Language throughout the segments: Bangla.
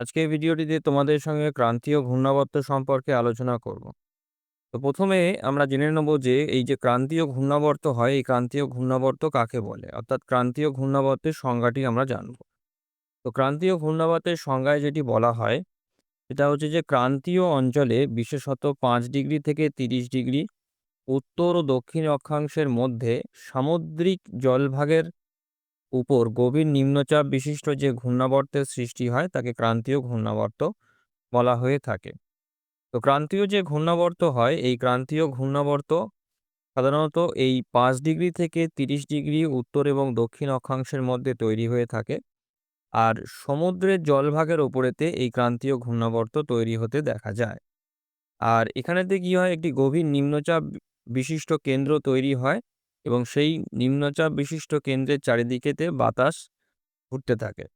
আজকের ভিডিওটিতে তোমাদের সঙ্গে ক্রান্তীয় ঘূর্ণাবর্ত সম্পর্কে আলোচনা করব। তো প্রথমে আমরা জেনে নেব যে এই যে ক্রান্তীয় ঘূর্ণাবর্ত হয়, এই ক্রান্তীয় ঘূর্ণাবর্ত কাকে বলে অর্থাৎ ক্রান্তীয় ঘূর্ণাবর্তের সংজ্ঞাটি আমরা জানব তো ক্রান্তীয় ঘূর্ণাবর্তের সংজ্ঞায় যেটি বলা হয়, সেটা হচ্ছে যে ক্রান্তীয় অঞ্চলে বিশেষত পাঁচ ডিগ্রি থেকে তিরিশ ডিগ্রি উত্তর ও দক্ষিণ অক্ষাংশের মধ্যে সামুদ্রিক জলভাগের উপর গভীর নিম্নচাপ বিশিষ্ট যে ঘূর্ণাবর্তের সৃষ্টি হয়, তাকে ক্রান্তীয় ঘূর্ণাবর্ত বলা হয়ে থাকে। তো ক্রান্তীয় যে ঘূর্ণাবর্ত হয়, এই ক্রান্তীয় ঘূর্ণাবর্ত সাধারণত এই পাঁচ ডিগ্রি থেকে তিরিশ ডিগ্রি উত্তর এবং দক্ষিণ অক্ষাংশের মধ্যে তৈরি হয়ে থাকে। আর সমুদ্রের জলভাগের ওপরেতে এই ক্রান্তীয় ঘূর্ণাবর্ত তৈরি হতে দেখা যায়। আর এখানেতে কি হয়, একটি গভীর নিম্নচাপ বিশিষ্ট কেন্দ্র তৈরি হয় এবং সেই নিম্নচাপ বিশিষ্ট কেন্দ্রের চারিদিকেতে বাতাস ঘুরতে থাকে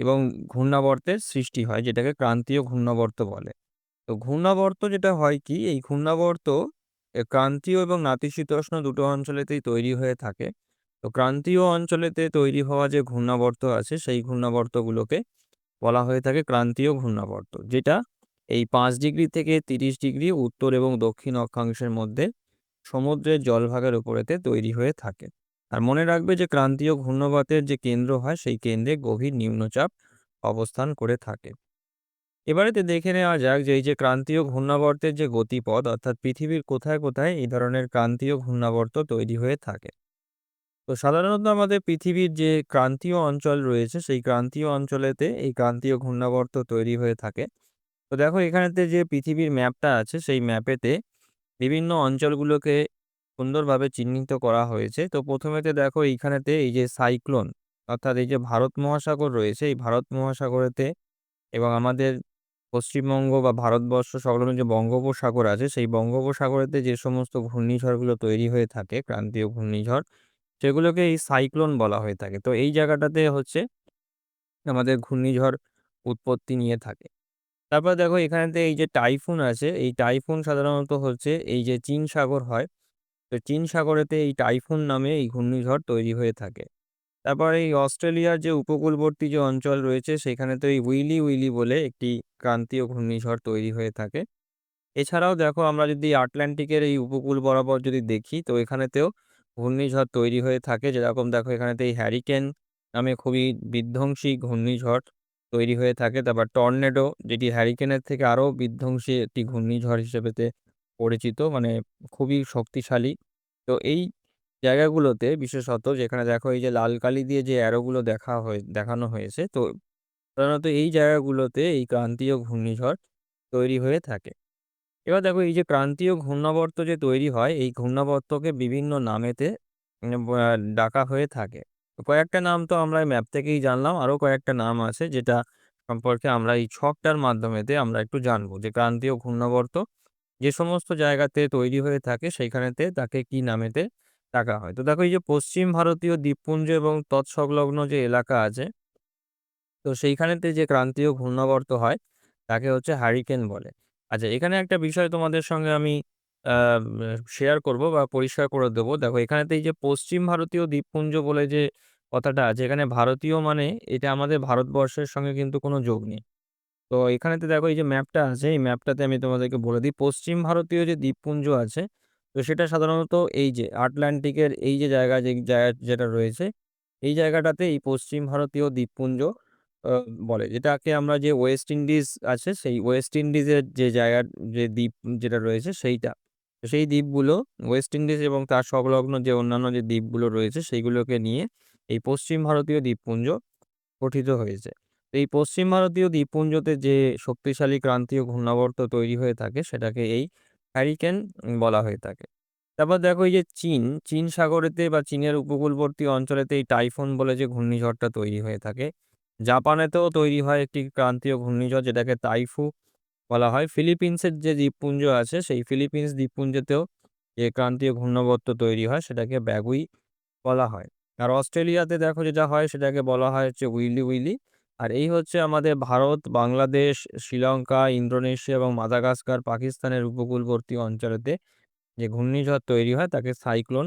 এবং ঘূর্ণাবর্তের সৃষ্টি হয়, যেটাকে ক্রান্তীয় ঘূর্ণাবর্ত বলে। তো ঘূর্ণাবর্ত যেটা হয় কি, এই ঘূর্ণাবর্ত ক্রান্তীয় এবং নাতিশীতোষ্ণ দুটো অঞ্চলেতেই তৈরি হয়ে থাকে। তো ক্রান্তীয় অঞ্চলেতে তৈরি হওয়া যে ঘূর্ণাবর্ত আছে, সেই ঘূর্ণাবর্তগুলোকে বলা হয়ে থাকে ক্রান্তীয় ঘূর্ণাবর্ত, যেটা এই পাঁচ ডিগ্রি থেকে তিরিশ ডিগ্রি উত্তর এবং দক্ষিণ অক্ষাংশের মধ্যে সমুদ্রের জলভাগের উপরেতে তৈরি হয়ে থাকে। আর মনে রাখবে যে ক্রান্তীয় ঘূর্ণবাতের যে কেন্দ্র হয়, সেই কেন্দ্রে গভীর নিম্নচাপ অবস্থান করে থাকে। এবারেতে দেখে নেওয়া যাক যে এই যে ক্রান্তীয় ঘূর্ণাবর্তের যে গতিপথ, অর্থাৎ পৃথিবীর কোথায় কোথায় এই ধরনের ক্রান্তীয় ঘূর্ণাবর্ত তৈরি হয়ে থাকে। তো সাধারণত আমাদের পৃথিবীর যে ক্রান্তীয় অঞ্চল রয়েছে, সেই ক্রান্তীয় অঞ্চলেতে এই ক্রান্তীয় ঘূর্ণাবর্ত তৈরি হয়ে থাকে। তো দেখো এখানেতে যে পৃথিবীর ম্যাপটা আছে, সেই ম্যাপেতে বিভিন্ন অঞ্চলগুলোকে সুন্দরভাবে চিহ্নিত করা হয়েছে। তো প্রথমেতে দেখো এইখানেতে এই যে সাইক্লোন, অর্থাৎ এই যে ভারত মহাসাগর রয়েছে, এই ভারত মহাসাগরেতে এবং আমাদের পশ্চিমবঙ্গ বা ভারতবর্ষ সংলগ্ন যে বঙ্গোপসাগর আছে, সেই বঙ্গোপসাগরেতে যে সমস্ত ঘূর্ণিঝড়গুলো তৈরি হয়ে থাকে, ক্রান্তীয় ঘূর্ণিঝড়, সেগুলোকে এই সাইক্লোন বলা হয়ে থাকে। তো এই জায়গাটাতে হচ্ছে আমাদের ঘূর্ণিঝড় উৎপত্তি নিয়ে থাকে। তারপর দেখো এখানেতে এই যে টাইফুন আছে, এই টাইফুন সাধারণত হচ্ছে এই যে চীন সাগর হয়। তো চীন সাগরেতে এই টাইফুন নামে এই ঘূর্ণিঝড় তৈরি হয়ে থাকে। তারপর এই অস্ট্রেলিয়ার যে উপকূলবর্তী যে অঞ্চল রয়েছে সেখানে তো এই উইলি উইলি বলে একটি ক্রান্তীয় ঘূর্ণিঝড় তৈরি হয়ে থাকে। এছাড়াও দেখো আমরা যদি আটলান্টিকের এই উপকূল বরাবর যদি দেখি, তো এখানেতেও ঘূর্ণিঝড় তৈরি হয়ে থাকে। যেরকম দেখো এখানেতে এই হ্যারিকেন নামে খুবই বিধ্বংসী ঘূর্ণিঝড় তৈরি হয়ে থাকে। তারপর টর্নেডো, যেটি হ্যারিকেনের থেকে আরও বিধ্বংসী একটি ঘূর্ণিঝড় হিসেবেতে পরিচিত মানে খুবই শক্তিশালী। তো এই জায়গাগুলোতে বিশেষত যেখানে দেখো এই যে লাল কালি দিয়ে যে অ্যারোগুলো দেখা হয়ে, দেখানো হয়েছে, তো সাধারণত এই জায়গাগুলোতে এই ক্রান্তীয় ঘূর্ণিঝড় তৈরি হয়ে থাকে। এবার দেখো এই যে ক্রান্তীয় ঘূর্ণাবর্ত যে তৈরি হয়, এই ঘূর্ণাবর্তকে বিভিন্ন নামেতে ডাকা হয়ে থাকে। কয়েকটা নাম তো আমরা ম্যাপ থেকেই জানলাম। আরও কয়েকটা নাম আছে যেটা সম্পর্কে আমরা এই ছকটার মাধ্যমেতে আমরা একটু জানব। যে ক্রান্তীয় ঘূর্ণাবর্ত যে সমস্ত জায়গাতে তৈরি হয়ে থাকে সেইখানেতে তাকে কি নামেতে ডাকা হয়। তো দেখো এই যে পশ্চিম ভারতীয় দ্বীপপুঞ্জ এবং তৎসংলগ্ন যে এলাকা আছে, তো সেইখানেতে যে ক্রান্তীয় ঘূর্ণাবর্ত হয়, তাকে হচ্ছে হারিকেন বলে। আচ্ছা এখানে একটা বিষয় তোমাদের সঙ্গে আমি শেয়ার করব বা পরিষ্কার করে দেবো। দেখো, এখানেতে এই যে পশ্চিম ভারতীয় দ্বীপপুঞ্জ বলে যে কথাটা আছে, এখানে ভারতীয় মানে এটা আমাদের ভারতবর্ষের সঙ্গে কিন্তু কোনো যোগ নেই। তো এখানেতে দেখো, এই যে ম্যাপটা আছে, এই ম্যাপটাতে আমি তোমাদেরকে বলে দিই, পশ্চিম ভারতীয় যে দ্বীপপুঞ্জ আছে, তো সেটা সাধারণত এই যে আটলান্টিকের এই যে জায়গা যে জায়গা যেটা রয়েছে, এই জায়গাটাতে এই পশ্চিম ভারতীয় দ্বীপপুঞ্জ বলে। যেটাকে আমরা যে ওয়েস্ট ইন্ডিজ আছে, সেই ওয়েস্ট ইন্ডিজের যে জায়গার যে দ্বীপ যেটা রয়েছে, সেইটা। সেই দ্বীপগুলো ওয়েস্ট ইন্ডিজ এবং তার সংলগ্ন যে অন্যান্য যে দ্বীপগুলো রয়েছে, সেইগুলোকে নিয়ে এই পশ্চিম ভারতীয় দ্বীপপুঞ্জ গঠিত হয়েছে। এই পশ্চিম ভারতীয় দ্বীপপুঞ্জতে যে শক্তিশালী ক্রান্তীয় ঘূর্ণাবর্ত তৈরি হয়ে থাকে, সেটাকে এই হ্যারিকেন বলা হয়ে থাকে। তারপর দেখো এই যে চীন চীন সাগরেতে বা চীনের উপকূলবর্তী অঞ্চলেতে এই টাইফুন বলে যে ঘূর্ণিঝড়টা তৈরি হয়ে থাকে, জাপানেতেও তৈরি হয় একটি ক্রান্তীয় ঘূর্ণিঝড় যেটাকে তাইফু বলা হয়। ফিলিপিন্সের যে দ্বীপপুঞ্জ আছে, সেই ফিলিপিন্স দ্বীপপুঞ্জেতেও যে ক্রান্তীয় ঘূর্ণাবর্ত তৈরি হয়, সেটাকে ব্যাগুই বলা হয়। আর অস্ট্রেলিয়াতে দেখো যেটা হয়, সেটাকে বলা হয় হচ্ছে উইলি উইলি। আর এই হচ্ছে আমাদের ভারত, বাংলাদেশ, শ্রীলঙ্কা, ইন্দোনেশিয়া এবং মাদাগাস্কার, পাকিস্তানের উপকূলবর্তী অঞ্চলেতে যে ঘূর্ণিঝড় তৈরি হয়, তাকে সাইক্লোন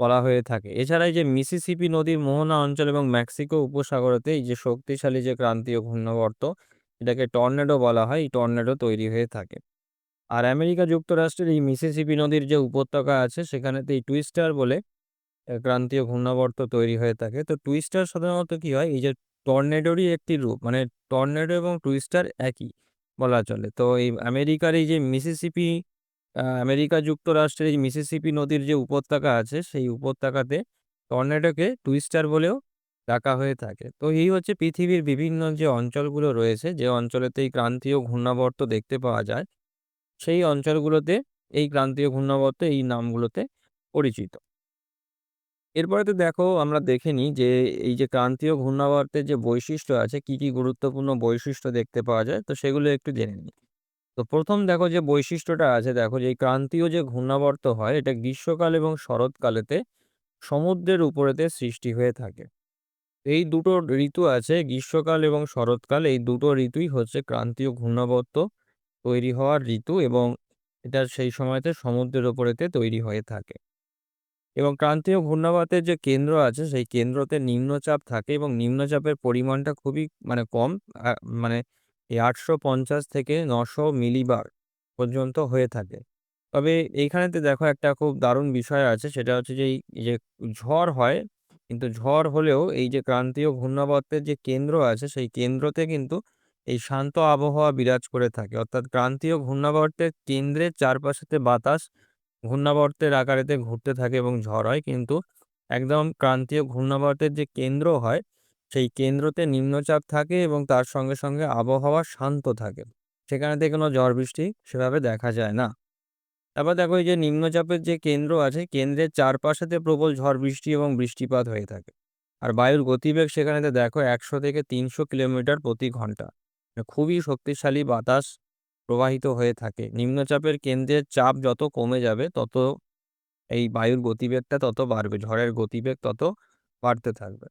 বলা হয়ে থাকে। এছাড়া এই যে মিসিসিপি নদীর মোহনা অঞ্চল এবং মেক্সিকো উপসাগরেতে এই যে শক্তিশালী যে ক্রান্তীয় ঘূর্ণাবর্ত এটাকে টর্নেডো বলা হয়, এই টর্নেডো তৈরি হয়ে থাকে। আর আমেরিকা যুক্তরাষ্ট্রের এই মিসিসিপি নদীর যে উপত্যকা আছে, সেখানেতে এই টুইস্টার বলে ক্রান্তীয় ঘূর্ণাবর্ত তৈরি হয়ে থাকে। তো টুইস্টার সাধারণত কি হয়, এই যে টর্নেডোরই একটি রূপ মানে টর্নেডো এবং টুইস্টার একই বলা চলে। তো এই আমেরিকার এই যে মিসিসিপি আমেরিকা যুক্তরাষ্ট্রের এই মিসিসিপি নদীর যে উপত্যকা আছে, সেই উপত্যকাতে টর্নেডোকে টুইস্টার বলেও ডাকা হয়ে থাকে। তো এই হচ্ছে পৃথিবীর বিভিন্ন যে অঞ্চলগুলো রয়েছে, যে অঞ্চলেতে এই ক্রান্তীয় ঘূর্ণাবর্ত দেখতে পাওয়া যায়, সেই অঞ্চলগুলোতে এই ক্রান্তীয় ঘূর্ণাবর্ত এই নামগুলোতে পরিচিত। এরপরে তো দেখো আমরা দেখে নিই যে এই যে ক্রান্তীয় ঘূর্ণাবর্তের যে বৈশিষ্ট্য আছে, কি কি গুরুত্বপূর্ণ বৈশিষ্ট্য দেখতে পাওয়া যায়, তো সেগুলো একটু জেনে নিই। তো প্রথম দেখো যে বৈশিষ্ট্যটা আছে, দেখো যে এই ক্রান্তীয় যে ঘূর্ণাবর্ত হয়, এটা গ্রীষ্মকাল এবং শরৎকালেতে সমুদ্রের উপরেতে সৃষ্টি হয়ে থাকে। এই দুটো ঋতু আছে, গ্রীষ্মকাল এবং শরৎকাল। এই দুটো ঋতুই হচ্ছে ক্রান্তীয় ঘূর্ণাবর্ত তৈরি হওয়ার ঋতু এবং এটা সেই সময়তে সমুদ্রের ওপরেতে তৈরি হয়ে থাকে। এবং ক্রান্তীয় ঘূর্ণাবর্তের যে কেন্দ্র আছে, সেই কেন্দ্রতে নিম্নচাপ থাকে এবং নিম্নচাপের পরিমাণটা খুবই মানে কম মানে এই আটশো পঞ্চাশ থেকে নশো মিলিবার পর্যন্ত হয়ে থাকে। তবে এইখানেতে দেখো একটা খুব দারুণ বিষয় আছে, সেটা হচ্ছে যে এই যে ঝড় হয় কিন্তু ঝড় হলেও এই যে ক্রান্তীয় ঘূর্ণাবর্তের যে কেন্দ্র আছে, সেই কেন্দ্রতে কিন্তু এই শান্ত আবহাওয়া বিরাজ করে থাকে। অর্থাৎ ক্রান্তীয় ঘূর্ণাবর্তের কেন্দ্রের চারপাশেতে বাতাস ঘূর্ণাবর্তের আকারেতে ঘুরতে থাকে এবং ঝড় হয়। কিন্তু একদম ক্রান্তীয় ঘূর্ণাবর্তের যে কেন্দ্র হয়, সেই কেন্দ্রতে নিম্নচাপ থাকে এবং তার সঙ্গে সঙ্গে আবহাওয়া শান্ত থাকে। সেখানেতে কোনো ঝড় বৃষ্টি সেভাবে দেখা যায় না। তারপর দেখো এই যে নিম্নচাপের যে কেন্দ্র আছে, কেন্দ্রের চারপাশেতে প্রবল ঝড়, বৃষ্টি এবং বৃষ্টিপাত হয়ে থাকে। আর বায়ুর গতিবেগ সেখানেতে দেখো একশো থেকে তিনশো কিলোমিটার প্রতি ঘণ্টা। খুবই শক্তিশালী বাতাস প্রবাহিত হয়ে থাকে। নিম্নচাপের কেন্দ্রের চাপ যত কমে যাবে, তত এই বায়ুর গতিবেগটা তত বাড়বে, ঝড়ের গতিবেগ তত বাড়তে থাকবে।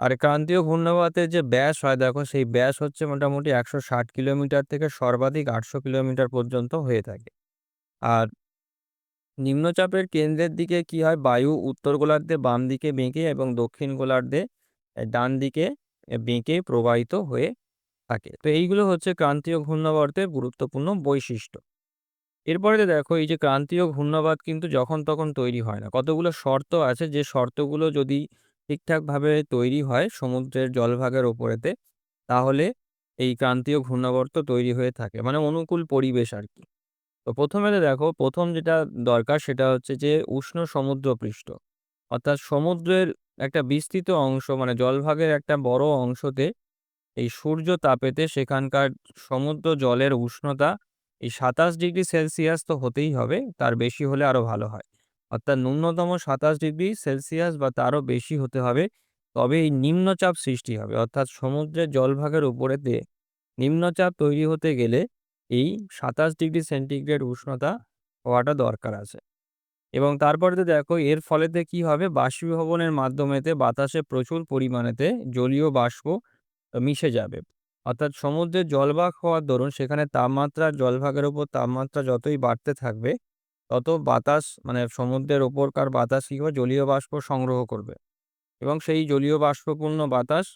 আর ক্রান্তীয় ঘূর্ণাবর্তের যে ব্যাস হয়, দেখো সেই ব্যাস হচ্ছে মোটামুটি একশো ষাট কিলোমিটার থেকে সর্বাধিক আটশো কিলোমিটার পর্যন্ত হয়ে থাকে। আর নিম্নচাপের কেন্দ্রের দিকে কি হয়? বায়ু উত্তর গোলার্ধে, বাম দিকে বেঁকে এবং দক্ষিণ গোলার্ধে ডান দিকে বেঁকে প্রবাহিত হয়ে থাকে। তো এইগুলো হচ্ছে ক্রান্তীয় ঘূর্ণাবর্তের গুরুত্বপূর্ণ বৈশিষ্ট্য। এরপরে দেখো, এই যে ক্রান্তীয় ঘূর্ণাবাদ কিন্তু যখন তখন তৈরি হয় না। কতগুলো শর্ত আছে? যে শর্তগুলো যদি ঠিকঠাকভাবে তৈরি হয় সমুদ্রের জলভাগের ওপরেতে, তাহলে এই ক্রান্তীয় ঘূর্ণাবর্ত তৈরি হয়ে থাকে। মানে অনুকূল পরিবেশ আর কি। তো প্রথমে দেখো, প্রথম যেটা দরকার সেটা হচ্ছে যে উষ্ণ সমুদ্রপৃষ্ঠ। অর্থাৎ সমুদ্রের একটা বিস্তৃত অংশ মানে জলভাগের একটা বড় অংশতে এই সূর্য তাপেতে সেখানকার সমুদ্র জলের উষ্ণতা এই সাতাশ ডিগ্রি সেলসিয়াস তো হতেই হবে, তার বেশি হলে আরও ভালো হয়। অর্থাৎ ন্যূনতম সাতাশ ডিগ্রি সেলসিয়াস বা তারও বেশি হতে হবে, তবে এই নিম্নচাপ সৃষ্টি হবে। অর্থাৎ সমুদ্রের জলভাগের উপরেতে নিম্নচাপ তৈরি হতে গেলে এই সাতাশ ডিগ্রি সেন্টিগ্রেড উষ্ণতা হওয়াটা দরকার আছে। এবং তারপরে তো দেখো, এর ফলেতে কি হবে? বাষ্পীভবনের মাধ্যমেতে বাতাসে প্রচুর পরিমাণেতে জলীয় বাষ্প মিশে যাবে। অর্থাৎ সমুদ্রের জলভাগ হওয়ার দরুন সেখানে তাপমাত্রা, জলভাগের ওপর তাপমাত্রা যতই বাড়তে থাকবে, তত বাতাস মানে সমুদ্রের ওপরকার বাতাস কী হবে? জলীয় বাষ্প সংগ্রহ করবে। এবং সেই জলীয় বাষ্পপূর্ণ বাতাস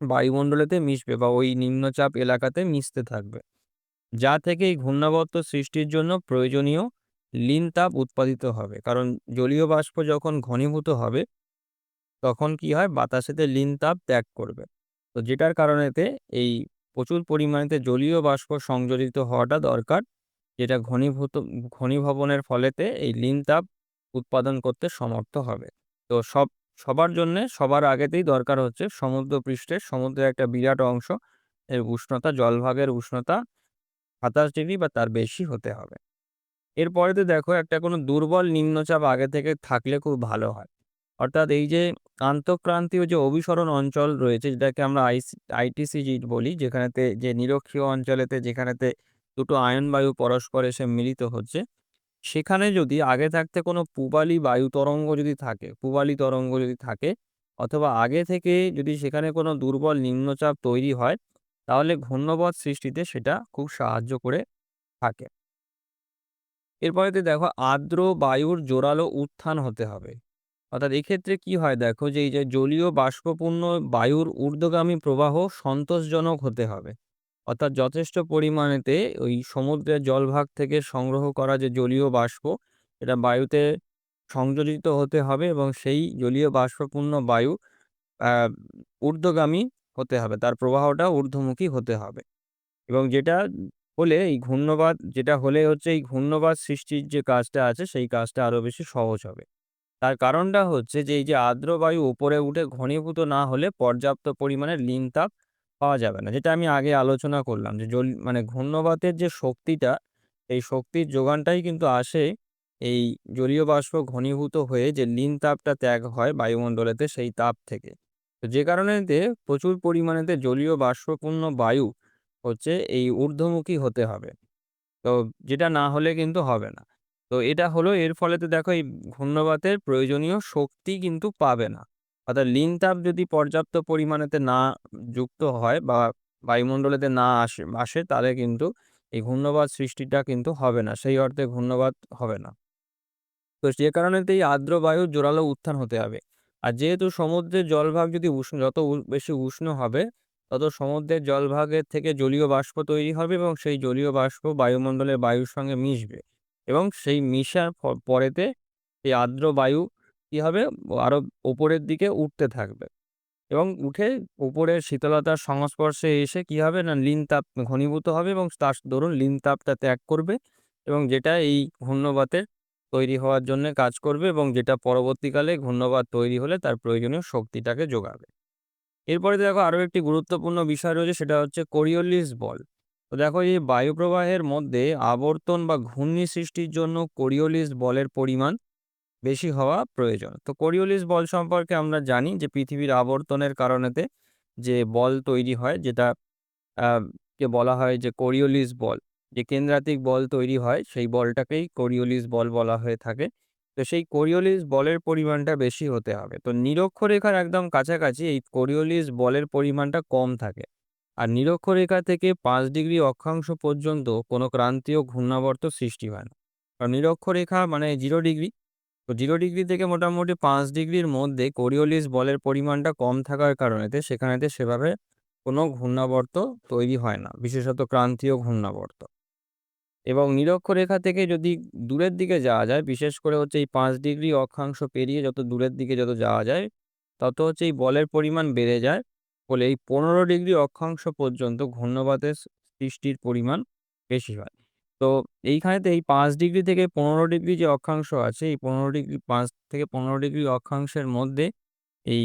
বায়ুমণ্ডলেতে মিশবে বা ওই নিম্নচাপ এলাকাতে মিশতে থাকবে। যা থেকে এই ঘূর্ণাবর্ত সৃষ্টির জন্য প্রয়োজনীয় লিন তাপ উৎপাদিত হবে। কারণ জলীয় বাষ্প যখন ঘনীভূত হবে, তখন কি হয়? বাতাসেতে লিন তাপ ত্যাগ করবে। তো যেটার কারণেতে এই প্রচুর পরিমাণেতে জলীয় বাষ্প সংযোজিত হওয়াটা দরকার, যেটা ঘনীভূত, ঘনীভবনের ফলেতে এই লিন তাপ উৎপাদন করতে সমর্থ হবে। তো সব, সবার জন্যে সবার আগেতেই দরকার হচ্ছে সমুদ্রপৃষ্ঠের, সমুদ্রের একটা বিরাট অংশ এর উষ্ণতা, জলভাগের উষ্ণতা সাতাশ ডিগ্রি বা তার বেশি হতে হবে। এরপরেতে দেখো একটা কোনো দুর্বল নিম্নচাপ আগে থেকে থাকলে খুব ভালো হয়। অর্থাৎ এই যে আন্তঃক্রান্তীয় যে অভিসরণ অঞ্চল রয়েছে, যেটাকে আমরা আইসি আইটিসিজি বলি, যেখানেতে যে নিরক্ষীয় অঞ্চলেতে যেখানেতে দুটো আয়ন বায়ু পরস্পর এসে মিলিত হচ্ছে, সেখানে যদি আগে থাকতে কোনো পূবালি বায়ু তরঙ্গ যদি থাকে, পূবালি তরঙ্গ যদি থাকে, অথবা আগে থেকে যদি সেখানে কোনো দুর্বল নিম্নচাপ তৈরি হয় তাহলে ঘূর্ণবৎ সৃষ্টিতে সেটা খুব সাহায্য করে থাকে। এরপরেতে দেখো আর্দ্র বায়ুর জোরালো উত্থান হতে হবে। অর্থাৎ এক্ষেত্রে কি হয় দেখো যে এই যে জলীয় বাষ্পপূর্ণ বায়ুর ঊর্ধ্বগামী প্রবাহ সন্তোষজনক হতে হবে। অর্থাৎ যথেষ্ট পরিমাণেতে ওই সমুদ্রের জলভাগ থেকে সংগ্রহ করা যে জলীয় বাষ্প এটা বায়ুতে সংযোজিত হতে হবে এবং সেই জলীয় বাষ্পপূর্ণ বায়ু ঊর্ধ্বগামী হতে হবে। তার প্রবাহটা ঊর্ধ্বমুখী হতে হবে। এবং যেটা হলে এই ঘূর্ণবাদ, যেটা হলে হচ্ছে এই ঘূর্ণবাদ সৃষ্টির যে কাজটা আছে, সেই কাজটা আরও বেশি সহজ হবে। তার কারণটা হচ্ছে যে, এই যে আর্দ্র বায়ু উপরে উঠে ঘনীভূত না হলে পর্যাপ্ত পরিমাণে লিন তাপ পাওয়া যাবে না। যেটা আমি আগে আলোচনা করলাম যে, জল মানে ঘূর্ণবাতের যে শক্তিটা, এই শক্তির যোগানটাই কিন্তু আসে এই জলীয় বাষ্প ঘনীভূত হয়ে যে লিন তাপটা ত্যাগ হয় বায়ুমণ্ডলেতে সেই তাপ থেকে। তো যে কারণেতে প্রচুর পরিমাণেতে জলীয় বাষ্পপূর্ণ বায়ু হচ্ছে এই ঊর্ধ্বমুখী হতে হবে। তো যেটা না হলে কিন্তু হবে না। তো এটা হলো এর ফলেতে দেখো এই ঘূর্ণবাতের প্রয়োজনীয় শক্তি কিন্তু পাবে না। অর্থাৎ লিন তাপ যদি পর্যাপ্ত পরিমাণেতে না যুক্ত হয় বা বায়ুমণ্ডলেতে না আসে আসে তাহলে কিন্তু এই ঘূর্ণবাদ সৃষ্টিটা কিন্তু হবে না, সেই অর্থে ঘূর্ণবাদ হবে না। তো যে কারণেতে এই আর্দ্র বায়ুর জোরালো উত্থান হতে হবে। আর যেহেতু সমুদ্রের জলভাগ যদি উষ্ণ, যত বেশি উষ্ণ হবে, তত সমুদ্রের জলভাগের থেকে জলীয় বাষ্প তৈরি হবে এবং সেই জলীয় বাষ্প বায়ুমণ্ডলের বায়ুর সঙ্গে মিশবে এবং সেই মিশার পরেতে এই আর্দ্র বায়ু কি হবে? আরও উপরের দিকে উঠতে থাকবে এবং উঠে উপরের শীতলতার সংস্পর্শে এসে কি হবে? না, লিন তাপ ঘনীভূত হবে এবং তার দরুন লিন তাপটা ত্যাগ করবে এবং যেটা এই ঘূর্ণবাতের তৈরি হওয়ার জন্য কাজ করবে এবং যেটা পরবর্তীকালে ঘূর্ণবাদ তৈরি হলে তার প্রয়োজনীয় শক্তিটাকে যোগাবে। এরপরে দেখো আরও একটি গুরুত্বপূর্ণ বিষয় রয়েছে, সেটা হচ্ছে কোরিওলিস বল তো দেখো এই বায়ু প্রবাহের মধ্যে আবর্তন বা ঘূর্ণি সৃষ্টির জন্য কোরিওলিস বলের পরিমাণ বেশি হওয়া প্রয়োজন। তো কোরিওলিস বল সম্পর্কে আমরা জানি যে পৃথিবীর আবর্তনের কারণেতে যে বল তৈরি হয়, যেটা কে বলা হয় যে কোরিওলিস বল যে কেন্দ্রাতিক বল তৈরি হয়, সেই বলটাকেই কোরিওলিস বল বলা হয়ে থাকে। তো সেই কোরিওলিস বলের পরিমাণটা বেশি হতে হবে। তো নিরক্ষরেখার একদম কাছাকাছি এই কোরিওলিস বলের পরিমাণটা কম থাকে। আর নিরক্ষরেখা থেকে পাঁচ ডিগ্রি অক্ষাংশ পর্যন্ত কোনো ক্রান্তীয় ঘূর্ণাবর্ত সৃষ্টি হয় না। কারণ নিরক্ষরেখা মানে জিরো ডিগ্রি। তো জিরো ডিগ্রি থেকে মোটামুটি পাঁচ ডিগ্রির মধ্যে কোরিওলিস বলের পরিমাণটা কম থাকার কারণেতে সেখানেতে সেভাবে কোনো ঘূর্ণাবর্ত তৈরি হয় না। বিশেষত ক্রান্তীয় ঘূর্ণাবর্ত। এবং নিরক্ষরেখা থেকে যদি দূরের দিকে যাওয়া যায়, বিশেষ করে হচ্ছে এই পাঁচ ডিগ্রি অক্ষাংশ পেরিয়ে যত দূরের দিকে যত যাওয়া যায়, তত হচ্ছে এই বলের পরিমাণ বেড়ে যায় ফলে এই পনেরো ডিগ্রি অক্ষাংশ পর্যন্ত ঘূর্ণবাতের সৃষ্টির পরিমাণ বেশি হয়। তো এইখানেতে এই পাঁচ ডিগ্রি থেকে পনেরো ডিগ্রি যে অক্ষাংশ আছে, এই পনেরো ডিগ্রি, পাঁচ থেকে পনেরো ডিগ্রি অক্ষাংশের মধ্যে এই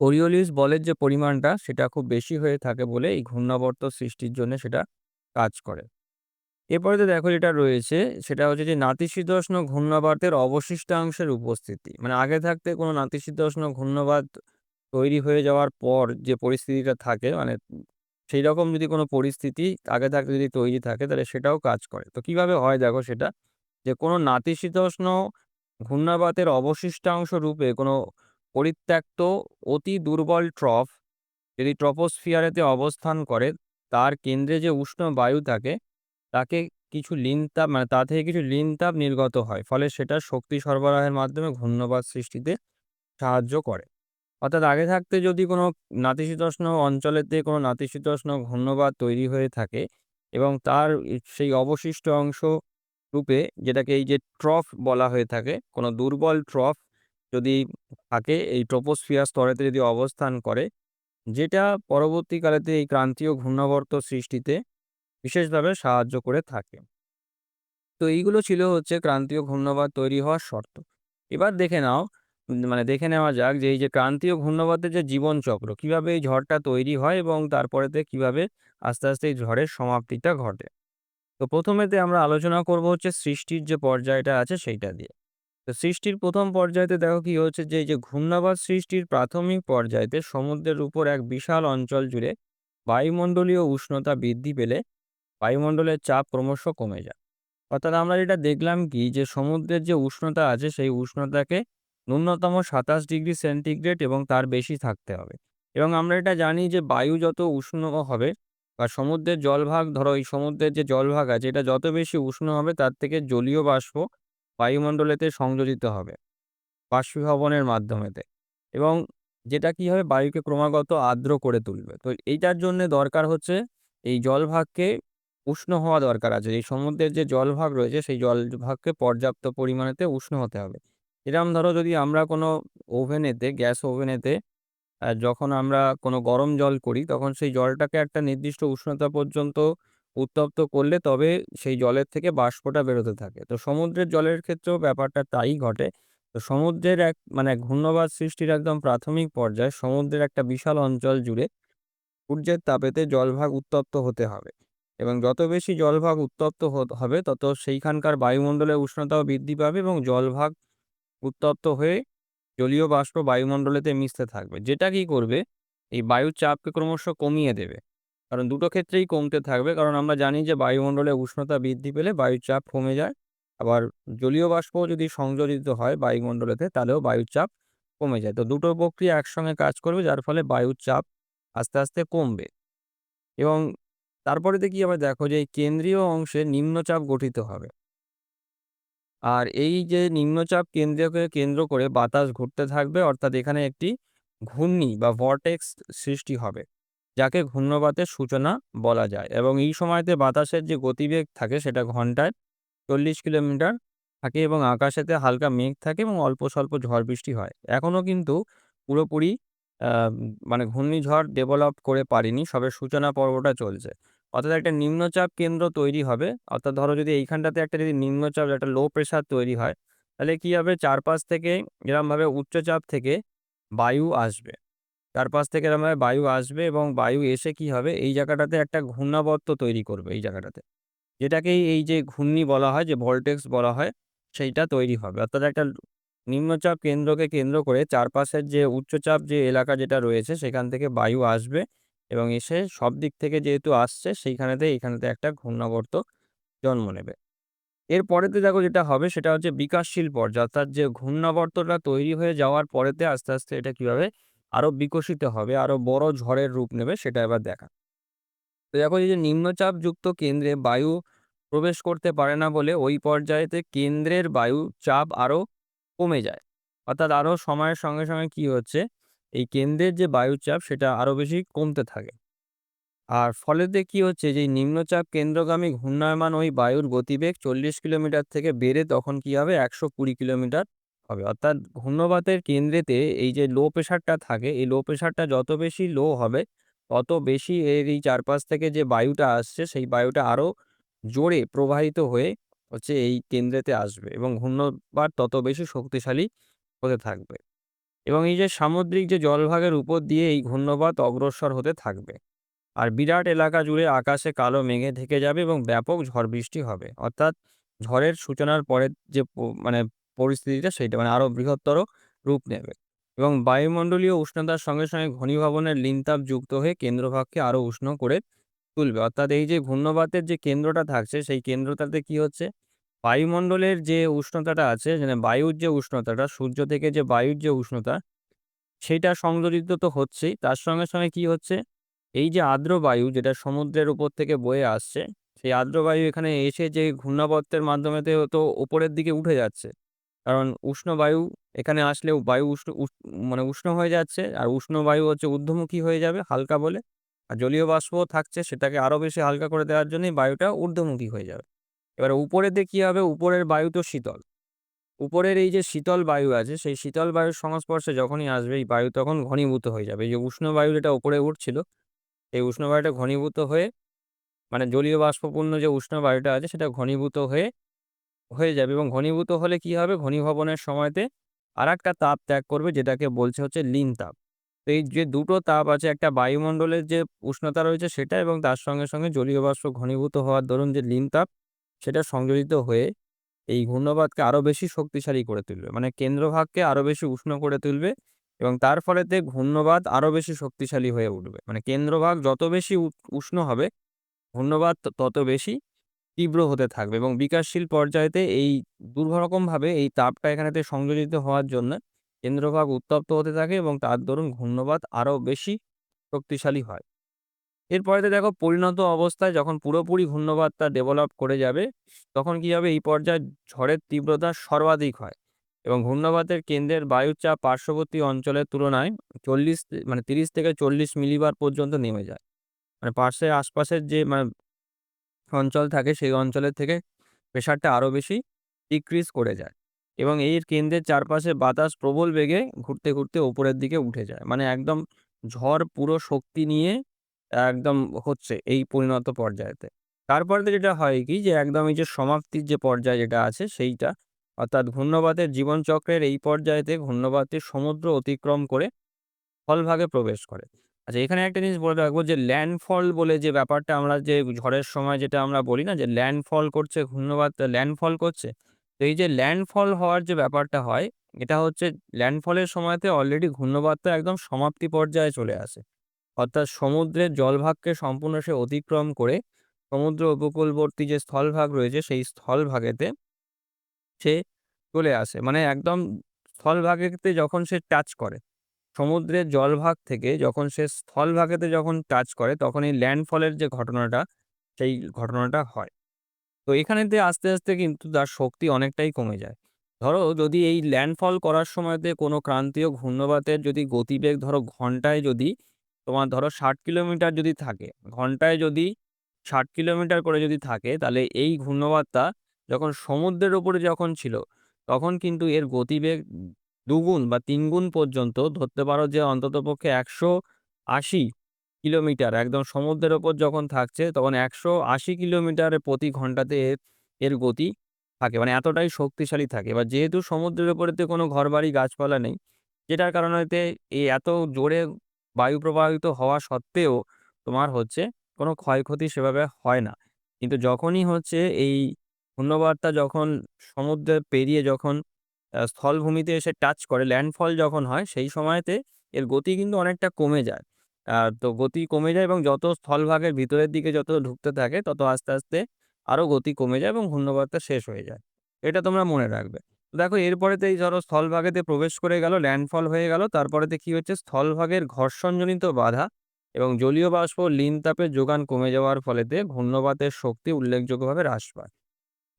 কোরিওলিস বলের যে পরিমাণটা, সেটা খুব বেশি হয়ে থাকে বলে এই ঘূর্ণাবর্ত সৃষ্টির জন্য সেটা কাজ করে। এরপরে তো দেখো যেটা রয়েছে, সেটা হচ্ছে যে নাতিশীতোষ্ণ ঘূর্ণাবাতের অবশিষ্টাংশের উপস্থিতি। মানে আগে থাকতে কোনো নাতিশীতোষ্ণ ঘূর্ণাবাত তৈরি হয়ে যাওয়ার পর যে পরিস্থিতিটা থাকে মানে সেই রকম যদি কোনো পরিস্থিতি আগে থাকতে যদি তৈরি থাকে, তাহলে সেটাও কাজ করে। তো কীভাবে হয় দেখো সেটা, যে কোনো নাতিশীতোষ্ণ ঘূর্ণাবাতের অবশিষ্টাংশ রূপে কোনো পরিত্যক্ত অতি দুর্বল ট্রফ যদি ট্রপোস্ফিয়ারেতে অবস্থান করে, তার কেন্দ্রে যে উষ্ণ বায়ু থাকে তাকে কিছু লিন তাপ মানে তা থেকে কিছু লিন তাপ নির্গত হয়। ফলে সেটা শক্তি সরবরাহের মাধ্যমে ঘূর্ণবাদ সৃষ্টিতে সাহায্য করে। অর্থাৎ আগে থাকতে যদি কোনো নাতিশীতোষ্ণ অঞ্চলেতে কোনো নাতিশীতোষ্ণ ঘূর্ণবাত তৈরি হয়ে থাকে এবং তার সেই অবশিষ্ট অংশ রূপে যেটাকে এই যে ট্রফ বলা হয়ে থাকে, কোনো দুর্বল ট্রফ যদি থাকে এই ট্রপোস্ফিয়ার স্তরেতে যদি অবস্থান করে, যেটা পরবর্তীকালেতে এই ক্রান্তীয় ঘূর্ণাবর্ত সৃষ্টিতে বিশেষভাবে সাহায্য করে থাকে। তো এইগুলো ছিল হচ্ছে ক্রান্তীয় ঘূর্ণবাত তৈরি হওয়ার শর্ত। এবার দেখে নাও মানে দেখে নেওয়া যাক যে এই যে ক্রান্তীয় ঘূর্ণবাতের যে জীবনচক্র, কীভাবে এই ঝড়টা তৈরি হয় এবং তারপরেতে কীভাবে আস্তে আস্তে এই ঝড়ের সমাপ্তিটা ঘটে। তো প্রথমেতে আমরা আলোচনা করব হচ্ছে সৃষ্টির যে পর্যায়টা আছে সেইটা দিয়ে। তো সৃষ্টির প্রথম পর্যায়েতে দেখো কি হচ্ছে যে এই যে ঘূর্ণাবাদ সৃষ্টির প্রাথমিক পর্যায়েতে সমুদ্রের উপর এক বিশাল অঞ্চল জুড়ে বায়ুমণ্ডলীয় উষ্ণতা বৃদ্ধি পেলে বায়ুমণ্ডলের চাপ ক্রমশ কমে যায়। অর্থাৎ আমরা যেটা দেখলাম কি, যে সমুদ্রের যে উষ্ণতা আছে, সেই উষ্ণতাকে ন্যূনতম সাতাশ ডিগ্রি সেন্টিগ্রেড এবং তার বেশি থাকতে হবে। এবং আমরা এটা জানি যে বায়ু যত উষ্ণ হবে বা সমুদ্রের জলভাগ, ধরো এই সমুদ্রের যে জলভাগ আছে, এটা যত বেশি উষ্ণ হবে, তার থেকে জলীয় বাষ্প বায়ুমণ্ডলেতে সংযোজিত হবে বাষ্পীভবনের মাধ্যমেতে। এবং যেটা কি হবে, বায়ুকে ক্রমাগত আর্দ্র করে তুলবে। তো এইটার জন্যে দরকার হচ্ছে এই জলভাগকে উষ্ণ হওয়া দরকার আছে। এই সমুদ্রের যে জলভাগ রয়েছে, সেই জলভাগকে পর্যাপ্ত পরিমাণেতে উষ্ণ হতে হবে। এরকম ধরো যদি আমরা কোনো ওভেনেতে, গ্যাস ওভেনেতে যখন আমরা কোনো গরম জল করি, তখন সেই জলটাকে একটা নির্দিষ্ট উষ্ণতা পর্যন্ত উত্তপ্ত করলে তবে সেই জলের থেকে বাষ্পটা বেরোতে থাকে। তো সমুদ্রের জলের ক্ষেত্রেও ব্যাপারটা তাই ঘটে। তো সমুদ্রের এক মানে ঘূর্ণবাত সৃষ্টির একদম প্রাথমিক পর্যায়ে সমুদ্রের একটা বিশাল অঞ্চল জুড়ে সূর্যের তাপেতে জলভাগ উত্তপ্ত হতে হবে এবং যত বেশি জলভাগ উত্তপ্ত হবে তত সেইখানকার বায়ুমণ্ডলের উষ্ণতাও বৃদ্ধি পাবে এবং জলভাগ উত্তপ্ত হয়ে জলীয় বাষ্প বায়ুমণ্ডলেতে মিশতে থাকবে। যেটা কি করবে এই বায়ুর চাপকে ক্রমশ কমিয়ে দেবে। কারণ দুটো ক্ষেত্রেই কমতে থাকবে। কারণ আমরা জানি যে বায়ুমণ্ডলে উষ্ণতা বৃদ্ধি পেলে বায়ুর চাপ কমে যায়। আবার জলীয় বাষ্পও যদি সংযোজিত হয় বায়ুমণ্ডলেতে তাহলেও বায়ুর চাপ কমে যায়। তো দুটো প্রক্রিয়া একসঙ্গে কাজ করবে যার ফলে বায়ুর চাপ আস্তে, আস্তে কমবে। এবং তারপরেতে কি হবে দেখো যে এই কেন্দ্রীয় অংশে নিম্নচাপ গঠিত হবে। আর এই যে নিম্নচাপ কেন্দ্রকে কেন্দ্র করে বাতাস ঘুরতে থাকবে, অর্থাৎ এখানে একটি ঘূর্ণি বা ভরটেক্স সৃষ্টি হবে। যাকে ঘূর্ণবাতের সূচনা বলা যায় এবং এই সময়তে বাতাসের যে গতিবেগ থাকে সেটা ঘন্টায় ৪০ কিলোমিটার থাকে এবং আকাশেতে হালকা মেঘ থাকে এবং অল্প স্বল্প ঝড় বৃষ্টি হয়। এখনও কিন্তু পুরোপুরি মানে ঘূর্ণিঝড় ডেভেলপ করে পারেনি। সবে সূচনা পর্বটা চলছে। অর্থাৎ একটা নিম্নচাপ কেন্দ্র তৈরি হবে। অর্থাৎ ধরো যদি এইখানটাতে একটা যদি নিম্নচাপ একটা লো প্রেশার তৈরি হয়, তাহলে কি হবে চারপাশ থেকে এরমভাবে উচ্চচাপ থেকে বায়ু আসবে। চারপাশ থেকে এরমভাবে বায়ু আসবে এবং বায়ু এসে কি হবে এই জায়গাটাতে একটা ঘূর্ণাবর্ত তৈরি করবে এই জায়গাটাতে। যেটাকেই এই যে ঘূর্ণি বলা হয় যে ভোল্টেক্স বলা হয় সেইটা তৈরি হবে। অর্থাৎ একটা নিম্নচাপ কেন্দ্রকে কেন্দ্র করে চারপাশের যে উচ্চচাপ যে এলাকা যেটা রয়েছে সেখান থেকে বায়ু আসবে এবং এসে সব দিক থেকে যেহেতু আসছে সেইখানেতে এইখানেতে একটা ঘূর্ণাবর্ত জন্ম নেবে। এর পরেতে দেখো যেটা হবে সেটা হচ্ছে বিকাশশীল পর্যায় অর্থাৎ যে ঘূর্ণাবর্তটা তৈরি হয়ে যাওয়ার পরেতে আস্তে, আস্তে এটা কীভাবে হবে আরও বিকশিত হবে, আরও বড় ঝড়ের রূপ নেবে সেটা এবার দেখা। তো দেখো এই যে নিম্নচাপযুক্ত কেন্দ্রে বায়ু প্রবেশ করতে পারে না বলে ওই পর্যায়েতে কেন্দ্রের বায়ু চাপ আরও কমে যায়। অর্থাৎ আরও সময়ের সঙ্গে, সঙ্গে কি হচ্ছে এই কেন্দ্রের যে বায়ুচাপ সেটা আরও বেশি কমতে থাকে। আর ফলেতে কি হচ্ছে যে নিম্নচাপ কেন্দ্রগামী ঘূর্ণায়মান ওই বায়ুর গতিবেগ ৪০ কিলোমিটার থেকে বেড়ে তখন কি হবে ১২০ কিলোমিটার হবে। অর্থাৎ ঘূর্ণবাতের কেন্দ্রেতে এই যে লো প্রেশারটা থাকে এই লো প্রেশারটা যত বেশি লো হবে তত বেশি এর এই চারপাশ থেকে যে বায়ুটা আসছে সেই বায়ুটা আরও জোরে প্রবাহিত হয়ে হচ্ছে এই কেন্দ্রেতে আসবে এবং ঘূর্ণবাত তত বেশি শক্তিশালী হতে থাকবে। এবং এই যে সামুদ্রিক যে জলভাগের উপর দিয়ে এই ঘূর্ণবাত অগ্রসর হতে থাকবে। আর বিরাট এলাকা জুড়ে আকাশে কালো মেঘে ঢেকে যাবে এবং ব্যাপক ঝড় বৃষ্টি হবে। অর্থাৎ ঝড়ের সূচনার পরের যে মানে পরিস্থিতিটা সেইটা মানে আরও বৃহত্তর রূপ নেবে। এবং বায়ুমণ্ডলীয় উষ্ণতার সঙ্গে, সঙ্গে ঘনীভবনের লিনতাপ যুক্ত হয়ে কেন্দ্রভাগকে আরও উষ্ণ করে তুলবে। অর্থাৎ এই যে ঘূর্ণবাতের যে কেন্দ্রটা থাকছে সেই কেন্দ্রটাতে কি হচ্ছে বায়ুমণ্ডলের যে উষ্ণতাটা আছে মানে বায়ুর যে উষ্ণতাটা সূর্য থেকে যে বায়ুর যে উষ্ণতা সেটা সংযোজিত তো হচ্ছেই। তার সঙ্গে, সঙ্গে কি হচ্ছে এই যে আর্দ্র বায়ু যেটা সমুদ্রের উপর থেকে বয়ে আসছে, সেই আর্দ্র বায়ু এখানে এসে যে ঘূর্ণাবর্তের মাধ্যমেতে তো উপরের দিকে উঠে যাচ্ছে। কারণ উষ্ণ বায়ু এখানে আসলেও বায়ু উষ্ণ মানে উষ্ণ হয়ে যাচ্ছে। আর উষ্ণ বায়ু হচ্ছে ঊর্ধ্বমুখী হয়ে যাবে হালকা বলে। আর জলীয় বাষ্পও থাকছে সেটাকে আরও বেশি হালকা করে দেওয়ার জন্যই বায়ুটা ঊর্ধ্বমুখী হয়ে যাবে। এবার উপরেতে কী হবে উপরের বায়ু তো শীতল। উপরের এই যে শীতল বায়ু আছে সেই শীতল বায়ুর সংস্পর্শে যখনই আসবে এই বায়ু তখন ঘনীভূত হয়ে যাবে। এই যে উষ্ণ বায়ু যেটা উপরে উঠছিল এই উষ্ণ বায়ুটা ঘনীভূত হয়ে মানে জলীয় বাষ্পপূর্ণ যে উষ্ণ বায়ুটা আছে সেটা ঘনীভূত হয়ে, হয়ে যাবে এবং ঘনীভূত হলে কি হবে ঘনীভবনের সময়তে আরেকটা তাপ ত্যাগ করবে যেটাকে বলছে হচ্ছে লিন তাপ। তো এই যে দুটো তাপ আছে একটা বায়ুমণ্ডলের যে উষ্ণতা রয়েছে সেটা এবং তার সঙ্গে, সঙ্গে জলীয় বাষ্প ঘনীভূত হওয়ার দরুন যে লিন তাপ সেটা সংযোজিত হয়ে এই ঘূর্ণবাতকে আরও বেশি শক্তিশালী করে তুলবে। মানে কেন্দ্রভাগকে আরও বেশি উষ্ণ করে তুলবে এবং তার ফলেতে ঘূর্ণবাত আরও বেশি শক্তিশালী হয়ে উঠবে। মানে কেন্দ্রভাগ যত বেশি উষ্ণ হবে ঘূর্ণবাত তত বেশি তীব্র হতে থাকবে এবং বিকাশশীল পর্যায়েতে এই দুরকমভাবে এই তাপটা এখানেতে সংযোজিত হওয়ার জন্য কেন্দ্রভাগ উত্তপ্ত হতে থাকে এবং তার দরুন ঘূর্ণবাত আরও বেশি শক্তিশালী হয়। এরপরেতে দেখো পরিণত অবস্থায় যখন পুরোপুরি ঘূর্ণবাতটা ডেভেলপ করে যাবে, তখন কি হবে? এই পর্যায়ে ঝড়ের তীব্রতা সর্বাধিক হয় এবং ঘূর্ণাবর্তের কেন্দ্রের বায়ুর চাপ পার্শ্ববর্তী অঞ্চলের তুলনায় চল্লিশ মানে তিরিশ থেকে চল্লিশ মিলিবার পর্যন্ত নেমে যায়। মানে পার্শ্বের আশপাশের যে মানে অঞ্চল থাকে, সেই অঞ্চলের থেকে প্রেশারটা আরও বেশি ডিক্রিজ করে যায়। এবং এর কেন্দ্রের চারপাশে বাতাস প্রবল বেগে ঘুরতে ঘুরতে ওপরের দিকে উঠে যায়। মানে একদম ঝড় পুরো শক্তি নিয়ে একদম হচ্ছে এই পরিণত পর্যায়েতে। তারপরে যেটা হয় কি যে একদম এই যে সমাপ্তির যে পর্যায় যেটা আছে সেইটা, অর্থাৎ ঘূর্ণবাতের জীবনচক্রের এই পর্যায়েতে ঘূর্ণবাতটি সমুদ্র অতিক্রম করে স্থলভাগে প্রবেশ করে। আচ্ছা এখানে একটা জিনিস বলে রাখব যে ল্যান্ডফল বলে যে ব্যাপারটা আমরা যে ঝড়ের সময় যেটা আমরা বলি না যে ল্যান্ডফল করছে ঘূর্ণবাত ল্যান্ডফল করছে তো এই যে ল্যান্ডফল হওয়ার যে ব্যাপারটা হয়, এটা হচ্ছে ল্যান্ডফলের সময়তে অলরেডি ঘূর্ণবাতটা একদম সমাপ্তি পর্যায়ে চলে আসে। অর্থাৎ সমুদ্রের জলভাগকে সম্পূর্ণ সে অতিক্রম করে সমুদ্র উপকূলবর্তী যে স্থলভাগ রয়েছে, সেই স্থলভাগেতে সে চলে আসে। মানে একদম স্থলভাগেতে যখন সে টাচ করে, সমুদ্রের জলভাগ থেকে যখন সে স্থলভাগেতে যখন টাচ করে, তখন এই ল্যান্ডফলের যে ঘটনাটা, সেই ঘটনাটা হয়। তো এখানেতে আস্তে আস্তে কিন্তু তার শক্তি অনেকটাই কমে যায়। ধরো যদি এই ল্যান্ডফল করার সময়তে কোনো ক্রান্তীয় ঘূর্ণবাতের যদি গতিবেগ ধরো ঘন্টায় যদি তোমার ধরো ষাট কিলোমিটার যদি থাকে, ঘন্টায় যদি ষাট কিলোমিটার করে যদি থাকে, তাহলে এই ঘূর্ণবাতটা যখন সমুদ্রের ওপরে যখন ছিল, তখন কিন্তু এর গতিবেগ দুগুণ বা তিনগুণ পর্যন্ত ধরতে পারো যে অন্ততপক্ষে একশো আশি কিলোমিটার। একদম সমুদ্রের ওপর যখন থাকছে, তখন একশো আশি কিলোমিটার প্রতি ঘন্টাতে এর গতি থাকে। মানে এতটাই শক্তিশালী থাকে। এবার যেহেতু সমুদ্রের ওপরেতে কোনো ঘরবাড়ি, গাছপালা নেই, যেটার কারণেতে এই এত জোরে বায়ু প্রবাহিত হওয়া সত্ত্বেও তোমার হচ্ছে কোনো ক্ষয়ক্ষতি সেভাবে হয় না। কিন্তু যখনই হচ্ছে এই ঘূর্ণবার্তা যখন সমুদ্রে পেরিয়ে যখন স্থলভূমিতে এসে টাচ করে ল্যান্ডফল যখন হয়, সেই সময়তে এর গতি কিন্তু অনেকটা কমে যায়। তো গতি কমে যায় এবং যত স্থলভাগের ভিতরের দিকে যত ঢুকতে থাকে, তত আস্তে আস্তে আরও গতি কমে যায় এবং ঘূর্ণবার্তা শেষ হয়ে যায়। এটা তোমরা মনে রাখবে। দেখো, এরপরেতে এই ধরো স্থলভাগেতে প্রবেশ করে গেল ল্যান্ডফল হয়ে গেল, তারপরেতে কি হচ্ছে? স্থলভাগের ঘর্ষণজনিত বাধা এবং জলীয় বাষ্প লিন তাপের যোগান কমে যাওয়ার ফলেতে ঘূর্ণবাতের শক্তি উল্লেখযোগ্যভাবে হ্রাস পায়।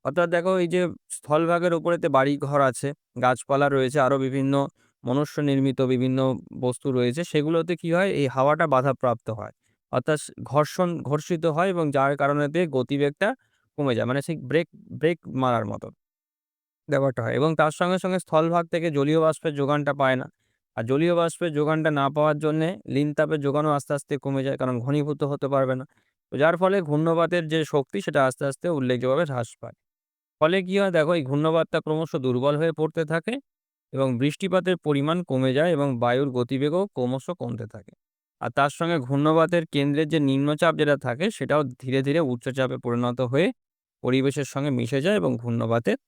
অর্থাৎ দেখো, এই যে স্থলভাগের উপরেতে বাড়ি ঘর আছে, গাছপালা রয়েছে আরও বিভিন্ন মনুষ্য নির্মিত বিভিন্ন বস্তু রয়েছে, সেগুলোতে কি হয়? এই হাওয়াটা বাধাপ্রাপ্ত হয়। অর্থাৎ ঘর্ষণ ঘর্ষিত হয় এবং যার কারণেতে গতিবেগটা কমে যায়। মানে সেই ব্রেক ব্রেক মারার মতো ব্যাপারটা হয় এবং তার সঙ্গে সঙ্গে স্থলভাগ থেকে জলীয় বাষ্পের যোগানটা পায় না। আর জলীয় বাষ্পের যোগানটা না পাওয়ার জন্যে লিন তাপের যোগানও আস্তে আস্তে কমে যায় কারণ ঘনীভূত হতে পারবে না। তো যার ফলে ঘূর্ণবাতের যে শক্তি, সেটা আস্তে আস্তে উল্লেখযোগ্যভাবে হ্রাস পায়। ফলে কী হয়? দেখো এই ঘূর্ণবাতটা ক্রমশ দুর্বল হয়ে পড়তে থাকে। এবং বৃষ্টিপাতের পরিমাণ কমে যায় এবং বায়ুর গতিবেগও ক্রমশ কমতে থাকে। আর তার সঙ্গে ঘূর্ণবাতের কেন্দ্রের যে নিম্নচাপ যেটা থাকে, সেটাও ধীরে ধীরে উচ্চচাপে পরিণত হয়ে পরিবেশের সঙ্গে মিশে যায় এবং ঘূর্ণবাতের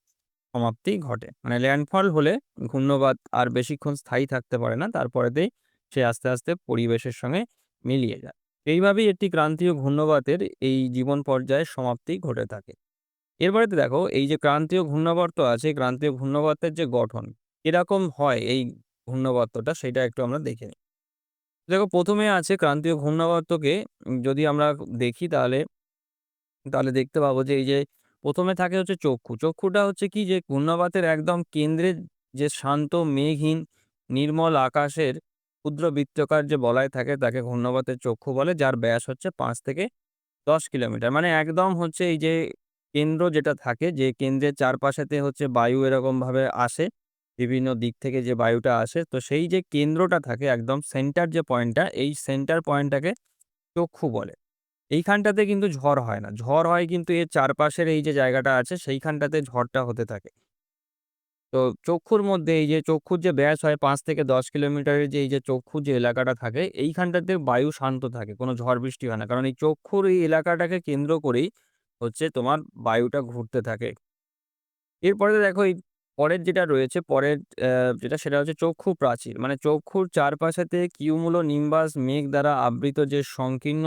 সমাপ্তি ঘটে। মানে ল্যান্ডফল হলে ঘূর্ণবাত আর বেশিক্ষণ স্থায়ী থাকতে পারে না তারপরেতেই সে আস্তে আস্তে পরিবেশের সঙ্গে মিলিয়ে যায়। এইভাবেই একটি ক্রান্তীয় ঘূর্ণবাতের এই জীবন পর্যায়ে সমাপ্তি ঘটে থাকে। এরপরেতে দেখো, এই যে ক্রান্তীয় ঘূর্ণাবর্ত আছে, ক্রান্তীয় ঘূর্ণাবর্তের যে গঠন কীরকম হয় এই ঘূর্ণাবর্তটা, সেটা একটু আমরা দেখে নিই। দেখো, প্রথমে আছে ক্রান্তীয় ঘূর্ণাবর্তকে যদি আমরা দেখি তাহলে তাহলে দেখতে পাবো যে এই যে প্রথমে থাকে হচ্ছে চক্ষু। চক্ষুটা হচ্ছে কি যে ঘূর্ণাবাতের একদম কেন্দ্রের যে শান্ত, মেঘহীন, নির্মল আকাশের ক্ষুদ্র বৃত্তকার যে বলয় থাকে, তাকে ঘূর্ণাবাতের চক্ষু বলে, যার ব্যাস হচ্ছে পাঁচ থেকে দশ কিলোমিটার। মানে একদম হচ্ছে এই যে কেন্দ্র যেটা থাকে, যে কেন্দ্রের চারপাশেতে হচ্ছে বায়ু এরকমভাবে আসে বিভিন্ন দিক থেকে যে বায়ুটা আসে, তো সেই যে কেন্দ্রটা থাকে একদম সেন্টার যে পয়েন্টটা, এই সেন্টার পয়েন্টটাকে চক্ষু বলে। এইখানটাতে কিন্তু ঝড় হয় না। ঝড় হয় কিন্তু এর চারপাশের এই যে জায়গাটা আছে, সেইখানটাতে ঝড়টা হতে থাকে। তো চক্ষুর মধ্যে এই যে চক্ষুর যে ব্যাস হয় পাঁচ থেকে দশ কিলোমিটারের যে এই যে চক্ষু যে এলাকাটা থাকে, এইখানটাতে বায়ু শান্ত থাকে, কোনো ঝড় বৃষ্টি হয় না। কারণ এই চক্ষুর এই এলাকাটাকে কেন্দ্র করেই হচ্ছে তোমার বায়ুটা ঘুরতে থাকে। এরপরে দেখো এই পরের যেটা রয়েছে, পরের যেটা সেটা হচ্ছে চক্ষু প্রাচীর। মানে চক্ষুর চারপাশেতে কিউমুলো নিম্বাস মেঘ দ্বারা আবৃত যে সংকীর্ণ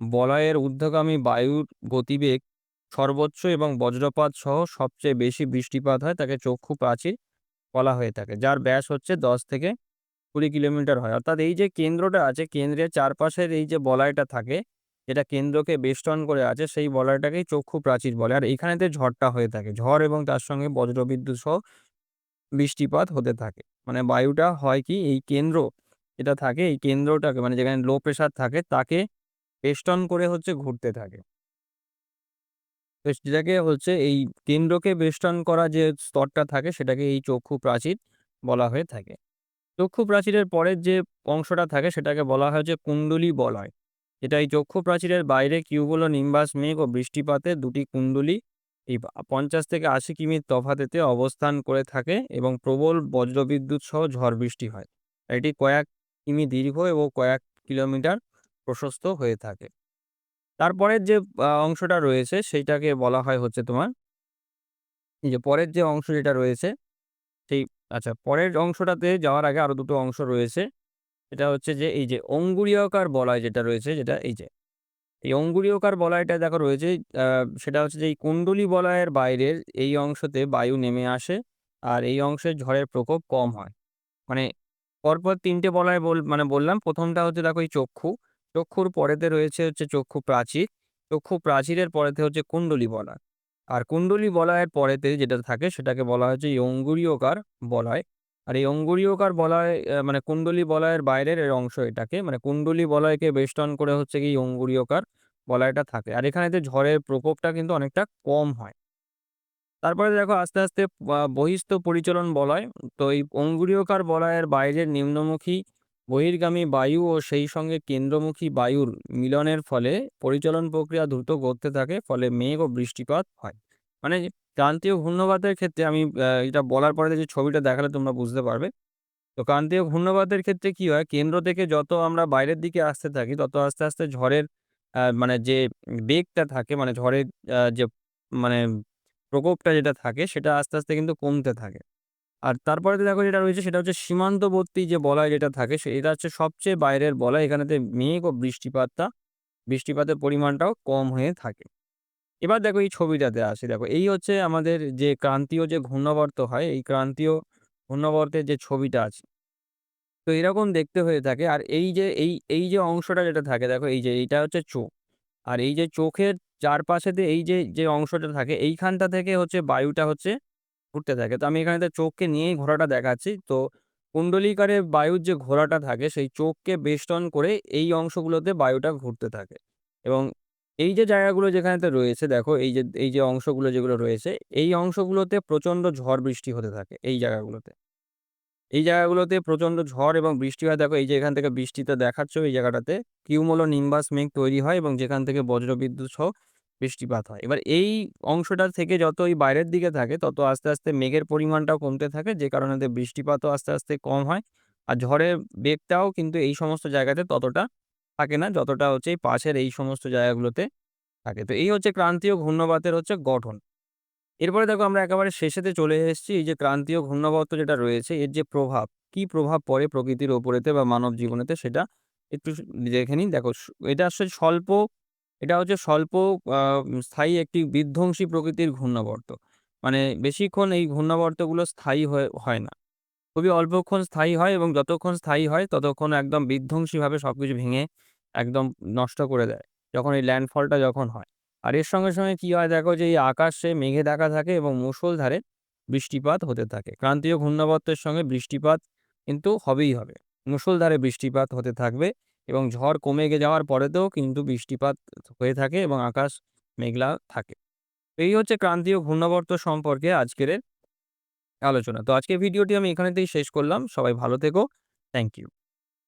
বলয়ের ঊর্ধ্বগামী বায়ুর গতিবেগ, সর্বোচ্চ এবং বজ্রপাত সহ সবচেয়ে বেশি বৃষ্টিপাত হয় তাকে চক্ষু প্রাচীর বলা হয়ে থাকে, যার ব্যাস হচ্ছে দশ থেকে কুড়ি কিলোমিটার হয়। অর্থাৎ এই যে কেন্দ্রটা আছে, কেন্দ্রের চারপাশের এই যে বলয়টা থাকে যেটা কেন্দ্রকে বেষ্টন করে আছে, সেই বলয়টাকেই চক্ষু প্রাচীর বলে। আর এখানেতে ঝড়টা হয়ে থাকে। ঝড় এবং তার সঙ্গে বজ্রবিদ্যুৎ সহ বৃষ্টিপাত হতে থাকে। মানে বায়ুটা হয় কি, এই কেন্দ্র যেটা থাকে, এই কেন্দ্রটাকে মানে যেখানে লো প্রেশার থাকে, তাকে বেষ্টন করে হচ্ছে ঘুরতে থাকে। তো যেটাকে হচ্ছে এই কেন্দ্রকে বেষ্টন করা যে স্তরটা থাকে, সেটাকে এই চক্ষু প্রাচীর বলা হয়ে থাকে। চক্ষু প্রাচীরের পরের যে অংশটা থাকে, সেটাকে বলা হয় যে কুণ্ডলী বলয়। যেটা এই চক্ষু প্রাচীরের বাইরে কিউগুলো নিম্বাস, মেঘ ও বৃষ্টিপাতে দুটি কুণ্ডলী এই পঞ্চাশ থেকে আশি কিমির তফাতেতে অবস্থান করে থাকে এবং প্রবল বজ্রবিদ্যুৎ সহ ঝড় বৃষ্টি হয়। এটি কয়েক কিমি দীর্ঘ এবং কয়েক কিলোমিটার প্রশস্ত হয়ে থাকে। তারপরের যে অংশটা রয়েছে সেইটাকে বলা হয় হচ্ছে তোমার এই যে পরের যে অংশ যেটা রয়েছে সেই আচ্ছা পরের অংশটাতে যাওয়ার আগে আরও দুটো অংশ রয়েছে। এটা হচ্ছে যে, এই যে অঙ্গুরীয়কার বলয় যেটা রয়েছে যেটা, এই যে। এই অঙ্গুরীয়কার বলয়টা দেখো রয়েছে সেটা হচ্ছে যে এই কুণ্ডলী বলয়ের বাইরের এই অংশতে বায়ু নেমে আসে আর এই অংশে ঝড়ের প্রকোপ কম হয়। মানে পরপর তিনটে বলয় বল মানে বললাম, প্রথমটা হচ্ছে দেখো এই চক্ষু। চক্ষুর পরেতে রয়েছে হচ্ছে চক্ষু প্রাচীর চক্ষু প্রাচীরের পরেতে হচ্ছে কুণ্ডলী বলয়। আর কুণ্ডলী বলয়ের পরেতে যেটা থাকে সেটাকে বলা হচ্ছে এই অঙ্গুরীয়কার বলয়। আর এই অঙ্গুরীয়কার বলয় মানে কুণ্ডলী বলয়ের বাইরের এর অংশ এটাকে মানে কুণ্ডলী বলয়কে বেষ্টন করে হচ্ছে কি অঙ্গুরীয়কার বলয়টা থাকে। আর এখানেতে ঝড়ের প্রকোপটা কিন্তু অনেকটা কম হয়। তারপরে দেখো আস্তে আস্তে বহিস্থ পরিচলন বলয়, তো এই অঙ্গুরীয়কার বলয়ের বাইরের নিম্নমুখী বহির্গামী বায়ু ও সেই সঙ্গে কেন্দ্রমুখী বায়ুর মিলনের ফলে পরিচলন প্রক্রিয়া দ্রুত গড়তে থাকে, ফলে মেঘ ও বৃষ্টিপাত হয়। মানে ক্রান্তীয় ঘূর্ণবাতের ক্ষেত্রে আমি এটা বলার পরে যে ছবিটা দেখালে তোমরা বুঝতে পারবে। তো ক্রান্তীয় ঘূর্ণবাতের ক্ষেত্রে কি হয়? কেন্দ্র থেকে যত আমরা বাইরের দিকে আসতে থাকি, তত আস্তে আস্তে ঝড়ের মানে যে বেগটা থাকে মানে ঝড়ের যে মানে প্রকোপটা যেটা থাকে, সেটা আস্তে আস্তে কিন্তু কমতে থাকে। আর তারপরে দেখো যেটা রয়েছে, সেটা হচ্ছে সীমান্তবর্তী যে বলয় যেটা থাকে, সে, এটা হচ্ছে সবচেয়ে বাইরের বলয়। এখানেতে মেঘ ও বৃষ্টিপাতটা, বৃষ্টিপাতের পরিমাণটাও কম হয়ে থাকে। এবার দেখো এই ছবিটাতে আসি। দেখো এই হচ্ছে আমাদের যে ক্রান্তীয় যে ঘূর্ণাবর্ত হয়, এই ক্রান্তীয় ঘূর্ণাবর্তের যে ছবিটা আছে। তো এরকম দেখতে হয়ে থাকে আর এই যে, এই এই যে অংশটা যেটা থাকে, দেখো এই যে এইটা হচ্ছে চোখ। আর এই যে চোখের চারপাশেতে এই যে যে অংশটা থাকে, এইখানটা থেকে হচ্ছে বায়ুটা হচ্ছে ঘুরতে থাকে। তো আমি এখানে তো চোখকে নিয়েই ঘোড়াটা দেখাচ্ছি। তো কুণ্ডলিকারে বায়ুর যে ঘোড়াটা থাকে, সেই চোখকে বেষ্টন করে এই অংশগুলোতে বায়ুটা ঘুরতে থাকে। এবং এই যে জায়গাগুলো যেখানেতে রয়েছে, দেখো এই যে এই যে অংশগুলো যেগুলো রয়েছে, এই অংশগুলোতে প্রচণ্ড ঝড় বৃষ্টি হতে থাকে এই জায়গাগুলোতে। এই জায়গাগুলোতে প্রচণ্ড ঝড় এবং বৃষ্টি হয়। দেখো এই যে এখান থেকে বৃষ্টিতে দেখাচ্ছ এই জায়গাটাতে কিউমলো নিম্বাস মেঘ তৈরি হয় এবং যেখান থেকে বজ্রবিদ্যুৎ সহ বৃষ্টিপাত হয়। এবার এই অংশটা থেকে যত ওই বাইরের দিকে থাকে, তত আস্তে আস্তে মেঘের পরিমাণটাও কমতে থাকে, যে কারণে বৃষ্টিপাতও আস্তে আস্তে কম হয়। আর ঝড়ের বেগটাও কিন্তু এই সমস্ত জায়গাতে ততটা থাকে না, যতটা হচ্ছে এই পাশের এই সমস্ত জায়গাগুলোতে থাকে। তো এই হচ্ছে ক্রান্তীয় ঘূর্ণবাতের হচ্ছে গঠন। এরপরে দেখো আমরা একেবারে শেষেতে চলে এসেছি, এই যে ক্রান্তীয় ঘূর্ণাবর্ত যেটা রয়েছে, এর যে প্রভাব, কি প্রভাব পড়ে প্রকৃতির ওপরেতে বা মানব জীবনেতে সেটা একটু দেখে নিন দেখো এটা আসলে স্বল্প, এটা হচ্ছে স্বল্প স্থায়ী একটি বিধ্বংসী প্রকৃতির ঘূর্ণাবর্ত। মানে বেশিক্ষণ এই ঘূর্ণাবর্তগুলো স্থায়ী হয়ে, হয় না। খুবই অল্পক্ষণ স্থায়ী হয় এবং যতক্ষণ স্থায়ী হয় ততক্ষণ একদম বিধ্বংসীভাবে সব কিছু ভেঙে একদম নষ্ট করে দেয় যখন এই ল্যান্ডফলটা যখন হয়। আর এর সঙ্গে সঙ্গে কী হয় দেখো যে এই আকাশে মেঘে দেখা থাকে এবং মুষলধারে বৃষ্টিপাত হতে থাকে। ক্রান্তীয় ঘূর্ণাবর্তের সঙ্গে বৃষ্টিপাত কিন্তু হবেই হবে। মুষলধারে বৃষ্টিপাত হতে থাকবে এবং ঝড় কমে যাওয়ার পরেতেও কিন্তু বৃষ্টিপাত হয়ে থাকে এবং আকাশ মেঘলা থাকে। এই হচ্ছে ক্রান্তীয় ঘূর্ণাবর্ত সম্পর্কে আজকের আলোচনা। তো আজকে ভিডিওটি আমি এখানেতেই শেষ করলাম। সবাই ভালো থেকো। Thank you